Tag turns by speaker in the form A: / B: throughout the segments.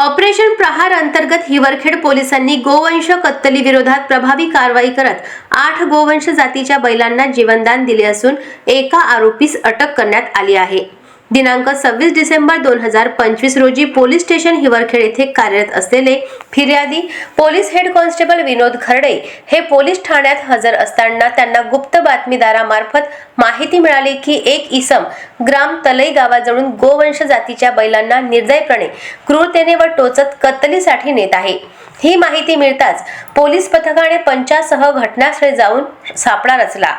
A: Operation प्रहार अंतर्गत हिवरखेड पोलिसांनी गोवंश कत्तली विरोधात प्रभावी कारवाई करत आठ गोवंश जातीच्या बैलांना जीवनदान दिले असून एका आरोपीस अटक करण्यात आली आहे. दिनांक सव्वीस डिसेंबर दोन हजार पंचवीस रोजी पोलीस स्टेशन हिवरखेड येथे कार्यरत असलेले फिर्यादी police head constable Vinod Kharde हे पोलीस ठाण्यात हजर असताना त्यांना गुप्त बातमीदारामार्फत माहिती मिळाली की एक इसम ग्राम तलई गावाजवळून गोवंश जातीच्या बैलांना निर्दयपणे क्रूरतेने व टोचत कत्तलीसाठी नेत आहे. ही माहिती मिळताच पोलीस पथकाने पंचासह घटनास्थळी जाऊन सापळा रचला.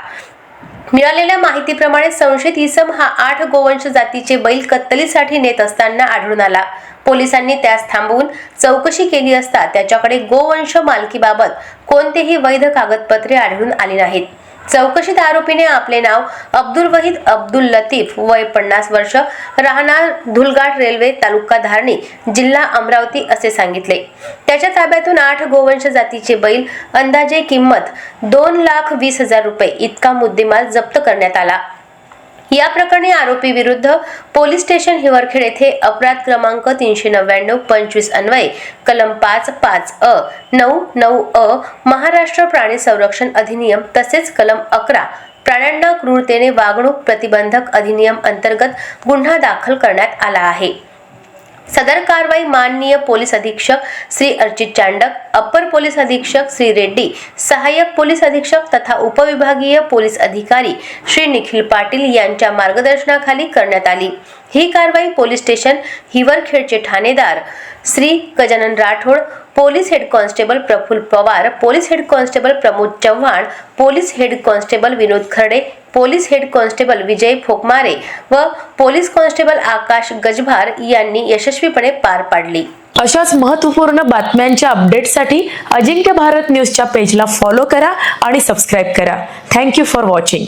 A: मिळालेल्या माहितीप्रमाणे संशयित इसम हा आठ गोवंश जातीचे बैल कत्तलीसाठी नेत असताना आढळून आला. पोलिसांनी त्यास थांबवून चौकशी केली असता त्याच्याकडे गोवंश मालकीबाबत कोणतेही वैध कागदपत्रे आढळून आली नाहीत. चौकशीत आरोपीने आपले नाव अब्दुल वहीद अब्दुल लतीफ वय पन्नास वर्ष राहणार धुलगाट रेल्वे तालुका धारणी जिल्हा अमरावती असे सांगितले. त्याच्या ताब्यातून आठ गोवंश जातीचे बैल अंदाजे किंमत दोन लाख वीस हजार रुपये इतका मुद्देमाल जप्त करण्यात आला. या प्रकरणी आरोपी विरुद्ध पोलीस स्टेशन हिवरखेड येथे अपराध क्रमांक तीनशे नव्याण्णव पंचवीस अन्वये कलम पाच पाच अ नऊ नऊ अ महाराष्ट्र प्राणी संरक्षण अधिनियम तसेच कलम अकरा प्राण्यांना क्रूरतेने वागणूक प्रतिबंधक अधिनियम अंतर्गत गुन्हा दाखल करण्यात आला आहे. सदर कारवाई माननीय पोलीस अधीक्षक श्री अर्चित चांडक अप्पर पोलीस अधीक्षक श्री रेड्डी सहाय्यक पोलीस अधीक्षक तथा उपविभागीय पोलीस अधिकारी श्री निखिल पाटील यांच्या मार्गदर्शनाखाली करण्यात आली. ही कारवाई पोलीस स्टेशन हिवरखेडचे ठाणेदार Shri Gajanan Rathod police head constable Praful Pawar police head constable Pramod Chavan police head constable Vinod Kharde police head constable Vijay Fokmare व पोलीस कॉन्स्टेबल आकाश गजभार यांनी यशस्वीपणे पार पाडली.
B: अशाच महत्त्वपूर्ण बातम्यांच्या अपडेटसाठी अजिंक्य भारत न्यूजच्या पेजला फॉलो करा आणि सबस्क्राईब करा. Thank you for watching.